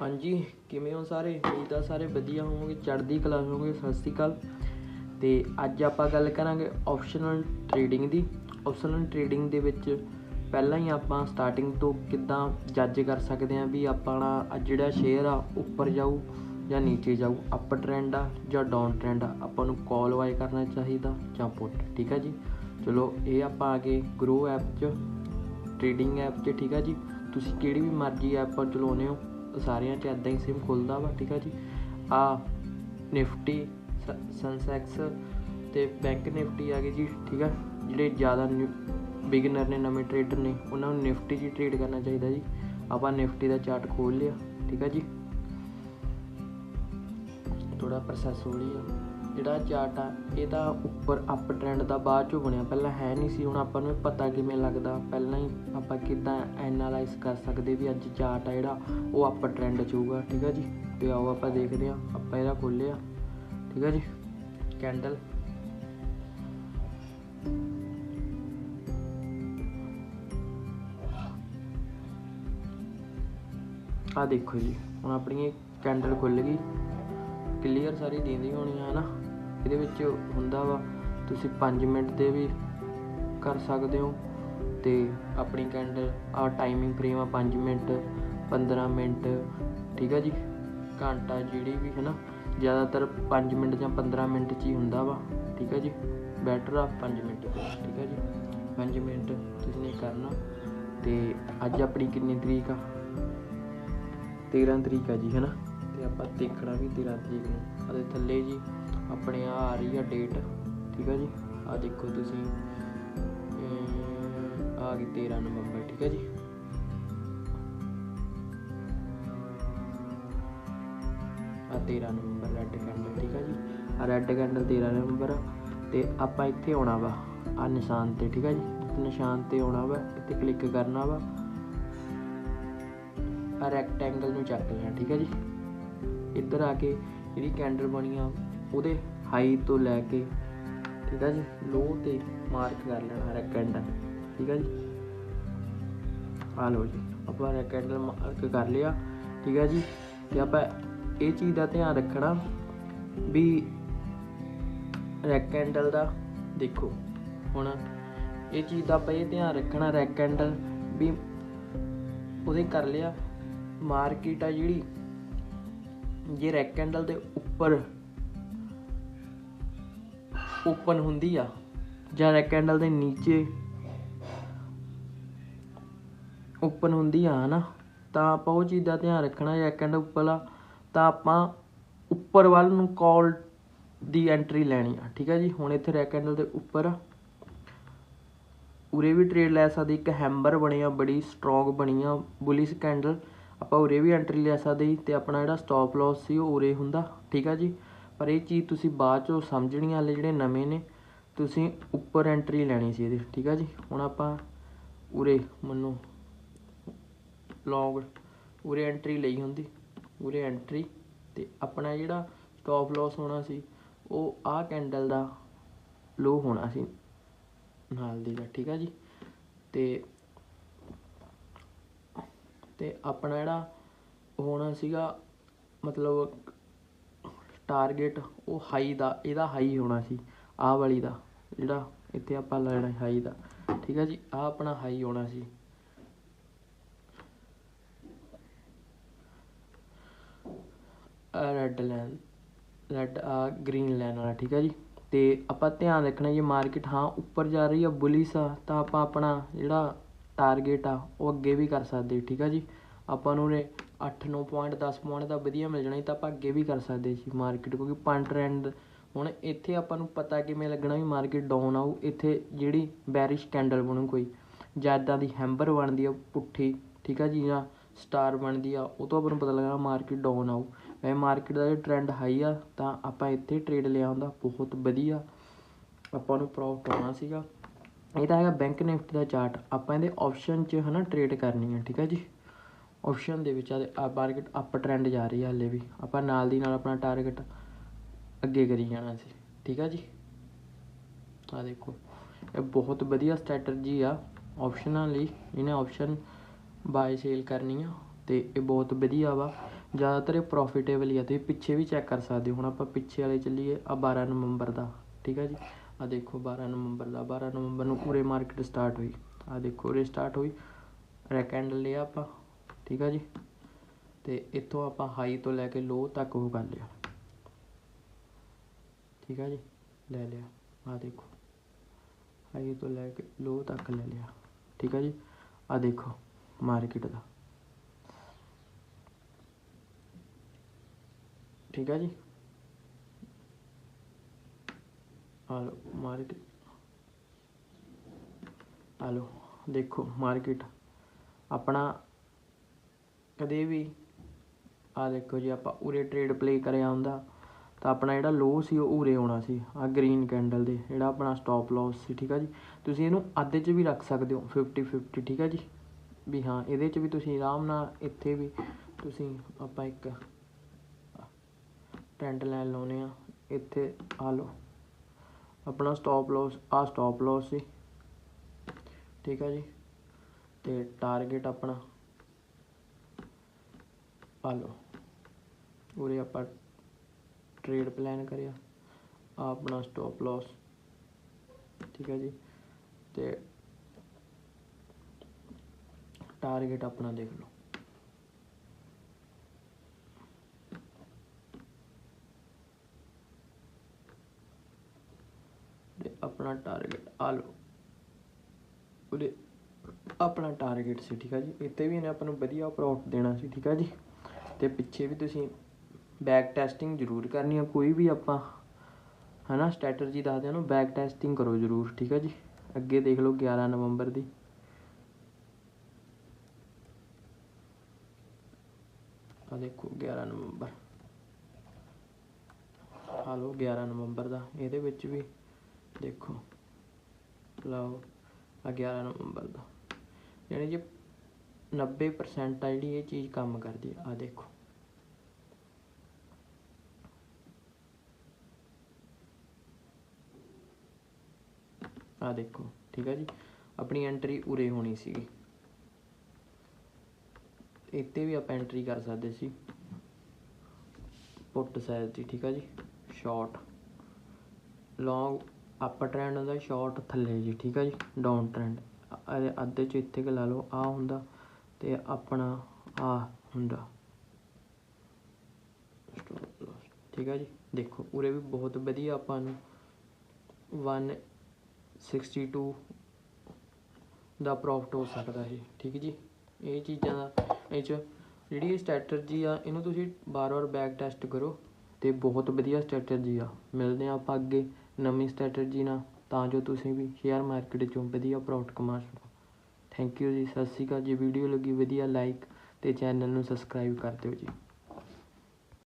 ਹਾਂਜੀ, ਕਿਵੇਂ ਹੋ ਸਾਰੇ? ਉਮੀਦ ਆ ਸਾਰੇ ਵਧੀਆ ਹੋਵੋਗੇ, ਚੜ੍ਹਦੀ ਕਲਾ ਹੋਵੋਗੇ, ਸਤਿ ਸ਼੍ਰੀ ਅਕਾਲ। ਤੇ ਅੱਜ ਆਪਾਂ ਗੱਲ ਕਰਾਂਗੇ ਆਪਸ਼ਨਲ ਟ੍ਰੇਡਿੰਗ ਦੀ। ਆਪਸ਼ਨਲ ਟ੍ਰੇਡਿੰਗ ਦੇ ਵਿੱਚ ਪਹਿਲਾਂ ਹੀ ਆਪਾਂ ਸਟਾਰਟਿੰਗ ਤੋਂ ਕਿੱਦਾਂ ਜੱਜ ਕਰ ਸਕਦੇ ਹਾਂ ਵੀ ਆਪਣਾ ਜਿਹੜਾ ਸ਼ੇਅਰ ਆ, ਉੱਪਰ ਜਾਊ ਜਾਂ ਨੀਚੇ ਜਾਊ? ਅਪ ਟ੍ਰੈਂਡ ਆ ਜਾਂ ਡਾਊਨ ਟ੍ਰੈਂਡ ਆ? ਆਪਾਂ ਨੂੰ ਕਾਲ ਬਾਈ ਕਰਨਾ ਚਾਹੀਦਾ ਜਾਂ ਪੁੱਟ ਠੀਕ ਆ ਜੀ? ਚਲੋ, ਇਹ ਆਪਾਂ ਆ ਗਏ ਗਰੋ ਐਪ 'ਚ ਟ੍ਰੇਡਿੰਗ ਐਪ 'ਚ, ਠੀਕ ਆ ਜੀ? ਤੁਸੀਂ ਕਿਹੜੀ ਵੀ ਮਰਜ਼ੀ ਐਪ ਪਰ ਚਲਾਉਂਦੇ ਹੋ ਸਾਰਿਆਂ 'ਚ ਇਦਾਂ ਹੀ ਸਿਮ ਖੁੱਲਦਾ ਵਾ, ਠੀਕ ਆ ਜੀ। ਆ ਨਿਫਟੀ ਸਨਸੈਕਸ ਤੇ ਬੈਂਕ ਨਿਫਟੀ ਆ ਗਈ ਜੀ, ਠੀਕ ਆ। ਜਿਹੜੇ ਜ਼ਿਆਦਾ ਬਿਗਨਰ ਨੇ, ਨਵੇਂ ਟ੍ਰੇਡਰ ਨੇ, ਉਹਨਾਂ ਨੂੰ ਨਿਫਟੀ 'ਚ ਟ੍ਰੇਡ ਕਰਨਾ ਚਾਹੀਦਾ ਜੀ। ਆਪਾਂ ਨਿਫਟੀ ਦਾ ਚਾਰਟ ਖੋਲ ਲਿਆ, ਠੀਕ ਆ ਜੀ। ਥੋੜਾ ਪ੍ਰੋਸੈਸ ਹੋ ਰਹੀ ਆ। ਜਿਹੜਾ ਚਾਰਟ ਆ, ਇਹਦਾ ਉੱਪਰ ਅਪ ਟ੍ਰੈਂਡ ਦਾ ਬਾਅਦ ਚੋਂ ਬਣਿਆ। ਪਹਿਲਾਂ ਹੈ ਨਹੀਂ ਸੀ, ਹੁਣ ਆਪਾਂ ਨੂੰ ਪਤਾ ਕਿਵੇਂ ਲੱਗਦਾ। ਪਹਿਲਾਂ ਹੀ ਆਪਾਂ ਕਿੱਦਾਂ ਐਨਾਲਾਈਜ਼ ਕਰ ਸਕਦੇ ਵੀ ਅੱਜ ਚਾਰਟ ਆ ਜਿਹੜਾ, ਉਹ ਅਪ ਟ੍ਰੈਂਡ 'ਚ ਹੋਊਗਾ, ਠੀਕ ਆ ਜੀ? ਤੇ ਆਓ ਆਪਾਂ ਦੇਖਦੇ ਆ ਆਪਾਂ ਇਹਦਾ ਖੋਲਿਆ ਠੀਕ ਆ ਜੀ? ਕੈਂਡਲ ਆ ਦੇਖੋ ਜੀ, ਹੁਣ ਆਪਣੀ ਕੈਂਡਲ ਖੁੱਲ ਗਈ। ਕਲੀਅਰ ਸਾਰੀ ਦੀਂਦੀ ਹੋਣੀ ਆ ਨਾ ਇਹਦੇ ਵਿੱਚ ਹੁੰਦਾ ਵਾ, ਤੁਸੀਂ 5 ਮਿੰਟ ਦੇ ਵੀ ਕਰ ਸਕਦੇ ਹੋ ਤੇ ਆਪਣੀ ਕੈਂਡਲ ਆ ਟਾਈਮਿੰਗ ਫਰੇਮ ਆ 5 ਮਿੰਟ 15 ਮਿੰਟ, ਠੀਕ ਆ ਜੀ? ਘੰਟਾ ਜਿਹੜੀ ਵੀ ਹੈ ਨਾ ਜ਼ਿਆਦਾਤਰ 5 ਮਿੰਟ ਜਾਂ 15 ਮਿੰਟ 'ਚ ਹੀ ਹੁੰਦਾ ਵਾ, ਠੀਕ ਆ ਜੀ? ਬੈਟਰ ਆ 5 ਮਿੰਟ ਠੀਕ ਆ ਜੀ? 5 ਮਿੰਟ ਤੁਸੀਂ ਨੇ ਕਰਨਾ ਤੇ ਅੱਜ ਆਪਣੀ ਕਿੰਨੀ ਤਰੀਕ ਆ? 13 ਤਰੀਕ ਆ ਜੀ ਹੈ ਨਾ ਤੇ ਆਪਾਂ ਦੇਖਣਾ ਵੀ 13 ਤਰੀਕ ਨੂੰ ਉਹਦੇ ਥੱਲੇ ਜੀ, ਆਪਣੇ ਆ ਆ ਰਹੀ ਆ ਡੇਟ ਠੀਕ ਆ ਜੀ? ਆ ਦੇਖੋ ਤੁਸੀਂ। ਆ ਗਈ 13 ਨਵੰਬਰ, ਠੀਕ ਆ ਜੀ? ਆ 13 ਨਵੰਬਰ ਰੈੱਡ ਕੈਂਡਲ ਠੀਕ ਆ ਜੀ? ਆ ਰੈੱਡ ਕੈਂਡਲ 13 ਨਵੰਬਰ ਤੇ ਆਪਾਂ ਇੱਥੇ ਆਉਣਾ ਵਾ ਆ ਨਿਸ਼ਾਨ ਤੇ, ਠੀਕ ਆ ਜੀ? ਨਿਸ਼ਾਨ ਤੇ ਆਉਣਾ ਵਾ, ਇੱਥੇ ਕਲਿੱਕ ਕਰਨਾ ਵਾ। ਆ ਰੈਕਟੈਂਗਲ ਨੂੰ ਚੱਕ ਲੈਣਾ, ਠੀਕ ਹੈ ਜੀ? ਇੱਧਰ ਆ ਕੇ ਜਿਹੜੀ ਕੈਂਡਲ ਬਣੀ ਆ, ਉਹਦੇ ਹਾਈ ਤੋਂ ਲੈ ਕੇ ਠੀਕ ਹੈ ਜੀ ਲੋ ਤੇ ਮਾਰਕ ਕਰ ਲੈਣਾ ਰੈਕਟੈਂਗਲ ਠੀਕ ਹੈ ਜੀ। ਆ ਲਓ ਜੀ, ਆਪਾਂ ਰੈਕਟੈਂਗਲ ਮਾਰਕ ਕਰ ਲਿਆ, ਠੀਕ ਹੈ ਜੀ। ਤੇ ਆਪਾਂ ਇਹ ਚੀਜ਼ ਦਾ ਧਿਆਨ ਰੱਖਣਾ ਵੀ ਰੈਕਟੈਂਗਲ ਦਾ, ਦੇਖੋ, ਹੁਣ ਇਹ ਚੀਜ਼ ਦਾ ਆਪਾਂ ਇਹ ਧਿਆਨ ਰੱਖਣਾ ਰੈਕਟੈਂਗਲ ਵੀ ਉਹਦੇ ਕਰ ਲਿਆ ਮਾਰਕੀਟ ਆ ਜਿਹੜੀ ਜੇ ਰੈਕਟੈਂਗਲ ਦੇ ਉੱਪਰ ਓਪਨ ਹੁੰਦੀ ਆ, ਜਾਂ ਰੈਕਟੈਂਗਲ ਦੇ ਨੀਚੇ ਓਪਨ ਹੁੰਦੀ ਆ ਹਨਾ, ਤਾਂ ਆਪਾਂ ਉਹ ਚੀਜ਼ ਦਾ ਧਿਆਨ ਰੱਖਣਾ ਰੈਕਟੈਂਗਲ ਉੱਪਰਲਾ ਤਾਂ ਆਪਾਂ ਉੱਪਰ ਵੱਲ ਨੂੰ ਕਾਲ ਦੀ ਐਂਟਰੀ ਲੈਣੀ ਆ, ਠੀਕ ਆ ਜੀ? ਹੁਣ ਇੱਥੇ ਰੈਕਟੈਂਗਲ ਦੇ ਉੱਪਰ ਆ ਉਰੇ ਵੀ ਟ੍ਰੇਡ ਲੈ ਸਕਦੇ, ਇੱਕ ਹੈਂਬਰ ਬਣਿਆ ਬੜੀ ਸਟਰੋਂਗ ਬਣੀ ਆ ਬੁਲਿਸ਼ ਕੈਂਡਲ ਆਪਾਂ ਉਰੇ ਵੀ ਐਂਟਰੀ ਲੈ ਸਕਦੇ ਜੀ ਤੇ ਆਪਣਾ ਜਿਹੜਾ ਸਟਾਪ ਲਾਸ ਸੀ ਉਹ ਉਰੇ ਹੁੰਦਾ, ਠੀਕ ਆ ਜੀ? ਪਰ ਇਹ ਚੀਜ਼ ਤੁਸੀਂ ਬਾਅਦ ਚੋਂ ਸਮਝਣੀ ਹਾਲੇ ਜਿਹੜੇ ਨਵੇਂ ਨੇ, ਤੁਸੀਂ ਉੱਪਰ ਐਂਟਰੀ ਲੈਣੀ ਸੀ ਇਹਦੀ, ਠੀਕ ਆ ਜੀ? ਹੁਣ ਆਪਾਂ ਉਰੇ ਮੰਨੋ ਲੌਂਗ ਉਰੇ ਐਂਟਰੀ ਲਈ ਹੁੰਦੀ, ਉਰੇ ਐਂਟਰੀ ਤੇ ਆਪਣਾ ਜਿਹੜਾ ਸਟਾਪ ਲਾਸ ਹੋਣਾ ਸੀ, ਉਹ ਆਹ ਕੈਂਡਲ ਦਾ ਲੋ ਹੋਣਾ ਸੀ, ਨਾਲ ਦੀ ਦਾ, ਠੀਕ ਆ ਜੀ? ਤੇ ਤੇ ਆਪਣਾ ਜਿਹੜਾ ਹੋਣਾ ਸੀਗਾ, ਮਤਲਬ ਟਾਰਗੇਟ ਉਹ ਹਾਈ ਦਾ, ਇਹਦਾ ਹਾਈ ਹੋਣਾ ਸੀ, ਆਹ ਵਾਲੀ ਦਾ, ਜਿਹੜਾ ਇੱਥੇ ਆਪਾਂ ਲੈਣਾ ਹਾਈ ਦਾ, ਠੀਕ ਹੈ ਜੀ, ਆਹ ਆਪਣਾ ਹਾਈ ਹੋਣਾ ਸੀ। ਆ ਰੈੱਡ ਲਾਈਨ ਰੈੱਡ ਆ ਗ੍ਰੀਨ ਲਾਈਨ ਵਾਲਾ, ਠੀਕ ਹੈ ਜੀ। ਤੇ ਆਪਾਂ ਧਿਆਨ ਰੱਖਣਾ ਜੇ ਮਾਰਕੀਟ ਹਾਂ, ਉੱਪਰ ਜਾ ਰਹੀ ਆ ਬੁਲਿਸ ਆ, ਤਾਂ ਆਪਾਂ ਆਪਣਾ ਜਿਹੜਾ ਟਾਰਗੇਟ ਆ, ਉਹ ਅੱਗੇ ਵੀ ਕਰ ਸਕਦੇ, ਠੀਕ ਆ ਜੀ? ਆਪਾਂ ਨੂੰ ਨੇ 8 9 ਪੁਆਇੰਟ ਦਸ ਪੁਆਇੰਟ ਤਾਂ ਵਧੀਆ ਮਿਲ ਜਾਣਾ ਤਾਂ ਆਪਾਂ ਅੱਗੇ ਵੀ ਕਰ ਸਕਦੇ ਸੀ ਮਾਰਕੀਟ ਕਿਉਂਕਿ ਪੰਜ ਟ੍ਰੈਂਡ ਹੁਣ ਇੱਥੇ ਆਪਾਂ ਨੂੰ ਪਤਾ ਕਿਵੇਂ ਲੱਗਣਾ ਵੀ ਮਾਰਕੀਟ ਡਾਊਨ ਆਊ, ਇੱਥੇ ਜਿਹੜੀ ਬੈਰਿਸ਼ ਕੈਂਡਲ ਬਣੂ ਕੋਈ, ਜਾਂ ਇੱਦਾਂ ਦੀ ਹੈਂਬਰ ਬਣਦੀ ਆ, ਪੁੱਠੀ, ਠੀਕ ਆ ਜੀ, ਜਾਂ ਸਟਾਰ ਬਣਦੀ ਆ, ਉਹ ਤੋਂ ਆਪਾਂ ਨੂੰ ਪਤਾ ਲੱਗਣਾ ਮਾਰਕੀਟ ਡਾਊਨ ਆਊ। ਵੈਸੇ ਮਾਰਕੀਟ ਦਾ ਜੇ ਟ੍ਰੈਂਡ ਹਾਈ ਆ, ਤਾਂ ਆਪਾਂ ਇੱਥੇ ਟ੍ਰੇਡ ਲਿਆ ਹੁੰਦਾ, ਬਹੁਤ ਵਧੀਆ, ਆਪਾਂ ਨੂੰ ਪ੍ਰੋਫਿਟ ਆਉਣਾ ਸੀਗਾ। ਇਹ ਤਾਂ ਹੈਗਾ ਬੈਂਕ ਨਿਫਟੀ ਦਾ ਚਾਰਟ ਆਪਾਂ ਇਹਦੇ ਆਪਸ਼ਨ 'ਚ ਹਨਾ ਟ੍ਰੇਡ ਕਰਨੀ ਹੈ ਠੀਕ ਹੈ ਜੀ? ਆਪਸ਼ਨ ਦੇ ਵਿੱਚ ਆ ਮਾਰਕੀਟ ਅਪ ਟ੍ਰੈਂਡ ਜਾ ਰਹੀ ਹੈ ਹਲੇ ਵੀ। ਆਪਾਂ ਨਾਲ ਦੀ ਨਾਲ ਆਪਣਾ ਟਾਰਗੇਟ ਅੱਗੇ ਕਰੀ ਜਾਣਾ ਸੀ, ਠੀਕ ਹੈ ਜੀ? ਆ ਦੇਖੋ, ਇਹ ਬਹੁਤ ਵਧੀਆ ਸਟ੍ਰੈਟਜੀ ਆ ਆਪਸ਼ਨਾਂ ਲਈ। ਇਹਨੇ ਆਪਸ਼ਨ ਬਾਏ ਸੇਲ ਕਰਨੀ ਆ ਤੇ ਇਹ ਬਹੁਤ ਵਧੀਆ ਵਾ। ਜ਼ਿਆਦਾਤਰ ਇਹ ਪ੍ਰੋਫਿਟੇਬਲ ਹੀ ਆ। ਤੁਸੀਂ ਪਿੱਛੇ ਵੀ ਚੈੱਕ ਕਰ ਸਕਦੇ ਹੋ। ਹੁਣ ਆਪਾਂ ਪਿੱਛੇ ਵਾਲੇ ਚੱਲੀਏ ਆ 12 ਨਵੰਬਰ ਦਾ, ਠੀਕ ਹੈ ਜੀ? ਆ ਦੇਖੋ 12 ਨਵੰਬਰ ਦਾ 12 ਨਵੰਬਰ ਨੂੰ ਪੂਰੇ ਮਾਰਕੀਟ ਸਟਾਰਟ ਹੋਈ। ਆ ਦੇਖੋ ਉਰੇ ਸਟਾਰਟ ਹੋਈ। ਰੈਕੈਂਡਲ ਲਿਆ ਆਪਾਂ, ਠੀਕ ਆ ਜੀ? ਤੇ ਇੱਥੋਂ ਆਪਾਂ ਹਾਈ ਤੋਂ ਲੈ ਕੇ ਲੋ ਤੱਕ ਉਹ ਕਰ ਲਿਆ। ਠੀਕ ਹੈ ਜੀ? ਲੈ ਲਿਆ। ਆ ਦੇਖੋ। ਹਾਈ ਤੋਂ ਲੈ ਕੇ ਲੋ ਤੱਕ ਲੈ ਲਿਆ। ਠੀਕ ਹੈ ਜੀ? ਆ ਦੇਖੋ ਮਾਰਕੀਟ ਦਾ। ਠੀਕ ਹੈ ਜੀ? ਆ ਲੋ ਮਾਰਕੀਟ ਆ ਦੇਖੋ, ਮਾਰਕੀਟ। ਆਪਣਾ ਕਦੇ ਵੀ ਆ ਦੇਖੋ ਜੀ, ਆਪਾਂ ਉਰੇ ਟ੍ਰੇਡ ਪਲੇ ਕਰਿਆ ਹੁੰਦਾ, ਤਾਂ ਆਪਣਾ ਜਿਹੜਾ ਲੋ ਸੀ, ਉਹ ਉਰੇ ਆਉਣਾ ਸੀ ਆ ਗ੍ਰੀਨ ਕੈਂਡਲ ਦੇ, ਜਿਹੜਾ ਆਪਣਾ ਸਟਾਪ ਲਾਸ ਸੀ, ਠੀਕ ਆ ਜੀ? ਤੁਸੀਂ ਇਹਨੂੰ ਅੱਧੇ 'ਚ ਵੀ ਰੱਖ ਸਕਦੇ ਹੋ 50 50 ਠੀਕ ਆ ਜੀ? ਵੀ ਹਾਂ, ਇਹਦੇ 'ਚ ਵੀ ਤੁਸੀਂ ਆਰਾਮ ਨਾਲ ਇੱਥੇ ਵੀ ਤੁਸੀਂ ਆਪਾਂ ਇੱਕ ਟ੍ਰੈਂਡ ਲਾਈਨ ਲਾਉਨੇ ਆ ਇੱਥੇ ਆ ਲਓ। ਆਪਣਾ ਸਟਾਪ ਲਾਸ ਆ ਸਟਾਪ ਲਾਸ ਸੀ। ਠੀਕ ਹੈ ਜੀ। ਤੇ ਟਾਰਗੇਟ ਆਪਣਾ ਆ ਲਓ। ਉਰੇ ਆਪਾਂ ਟ੍ਰੇਡ ਪਲਾਨ ਕਰਿਆ। ਆ ਆਪਣਾ ਸਟਾਪ ਲਾਸ ਠੀਕ ਹੈ ਜੀ। ਤੇ ਟਾਰਗੇਟ ਆਪਣਾ ਦੇਖ ਲਓ ਤੇ ਆਪਣਾ ਟਾਰਗੇਟ ਆ ਲਓ ਉਹਦੇ ਆਪਣਾ ਟਾਰਗੇਟ ਸੀ, ਠੀਕ ਹੈ ਜੀ? ਇੱਥੇ ਵੀ ਇਹਨੇ ਆਪਾਂ ਨੂੰ ਵਧੀਆ ਪ੍ਰੋਫਿਟ ਦੇਣਾ ਸੀ, ਠੀਕ ਹੈ ਜੀ? ਤੇ ਪਿੱਛੇ ਵੀ ਤੁਸੀਂ ਬੈਕ ਟੈਸਟਿੰਗ ਜ਼ਰੂਰ ਕਰਨੀ ਆ, ਕੋਈ ਵੀ ਆਪਾਂ, ਹਨਾ ਸਟ੍ਰੈਟਜੀ ਦੱਸਦੇ ਆ ਨਾ ਬੈਕ ਟੈਸਟਿੰਗ ਕਰੋ ਜ਼ਰੂਰ, ਠੀਕ ਆ ਜੀ? ਅੱਗੇ ਦੇਖ ਲਓ 11 ਨਵੰਬਰ ਦੀ। ਆ ਦੇਖੋ 11 ਨਵੰਬਰ। ਆ ਲਓ 11 ਨਵੰਬਰ ਦਾ, ਇਹਦੇ ਵਿੱਚ ਵੀ ਦੇਖੋ। ਲਓ ਆ 11 ਨਵੰਬਰ ਦਾ। ਯਾਨੀ ਕਿ 90% ਆ ਜਿਹੜੀ ਇਹ ਚੀਜ਼ ਕੰਮ ਕਰਦੀ ਆ। ਆ ਦੇਖੋ। ਆ ਦੇਖੋ, ਠੀਕ ਆ ਜੀ? ਆਪਣੀ ਐਂਟਰੀ ਉਰੇ ਹੋਣੀ ਸੀਗੀ। ਇੱਥੇ ਵੀ ਆਪਾਂ ਐਂਟਰੀ ਕਰ ਸਕਦੇ ਸੀ। ਪੁੱਟ ਸਾਈਜ਼ ਦੀ, ਠੀਕ ਹੈ ਜੀ? ਸ਼ਾਰਟ ਲੌਂਗ ਅਪ ਟ੍ਰੈਂਡ ਹੁੰਦਾ ਸ਼ਾਰਟ ਥੱਲੇ ਜੀ, ਠੀਕ ਆ ਜੀ ਡਾਊਨ ਟ੍ਰੈਂਡ ਅੱਧੇ ਚ ਇੱਥੇ ਕਿ ਲਾ ਲਓ ਆ ਹੁੰਦਾ ਤੇ ਆਪਣਾ ਆ ਹੁੰਦਾ। ਠੀਕ ਹੈ ਜੀ, ਦੇਖੋ, ਉਰੇ ਵੀ ਬਹੁਤ ਵਧੀਆ ਆਪਾਂ ਨੂੰ 162 ਦਾ ਪ੍ਰੋਫਿਟ ਹੋ ਸਕਦਾ ਹੈ ਠੀਕ ਜੀ। ਇਹ ਚੀਜ਼ਾਂ ਦਾ, ਇਹ 'ਚ ਜਿਹੜੀ ਇਹ ਸਟ੍ਰੈਟਜੀ ਆ, ਇਹਨੂੰ ਤੁਸੀਂ ਬਾਰ-ਬਾਰ ਬੈਕ ਟੈਸਟ ਕਰੋ ਤੇ ਬਹੁਤ ਵਧੀਆ ਸਟ੍ਰੈਟਜੀ ਆ। ਮਿਲਦੇ ਆ ਆਪਾਂ ਅੱਗੇ। ਨਵੀਂ ਸਟ੍ਰੈਟਜੀ ਨਾਲ, ਤਾਂ ਜੋ ਤੁਸੀਂ ਵੀ ਸ਼ੇਅਰ ਮਾਰਕੀਟ 'ਚੋਂ ਵਧੀਆ ਪ੍ਰੋਫਿਟ ਕਮਾ ਸਕੋ। ਥੈਂਕ ਯੂ ਜੀ, ਸਤਿ ਸ਼੍ਰੀ ਅਕਾਲ ਜੀ ਵੀਡੀਓ ਲੱਗੀ ਵਧੀਆ ਲਾਈਕ ਅਤੇ ਚੈਨਲ ਨੂੰ ਸਬਸਕ੍ਰਾਈਬ ਕਰ ਦਿਓ ਜੀ।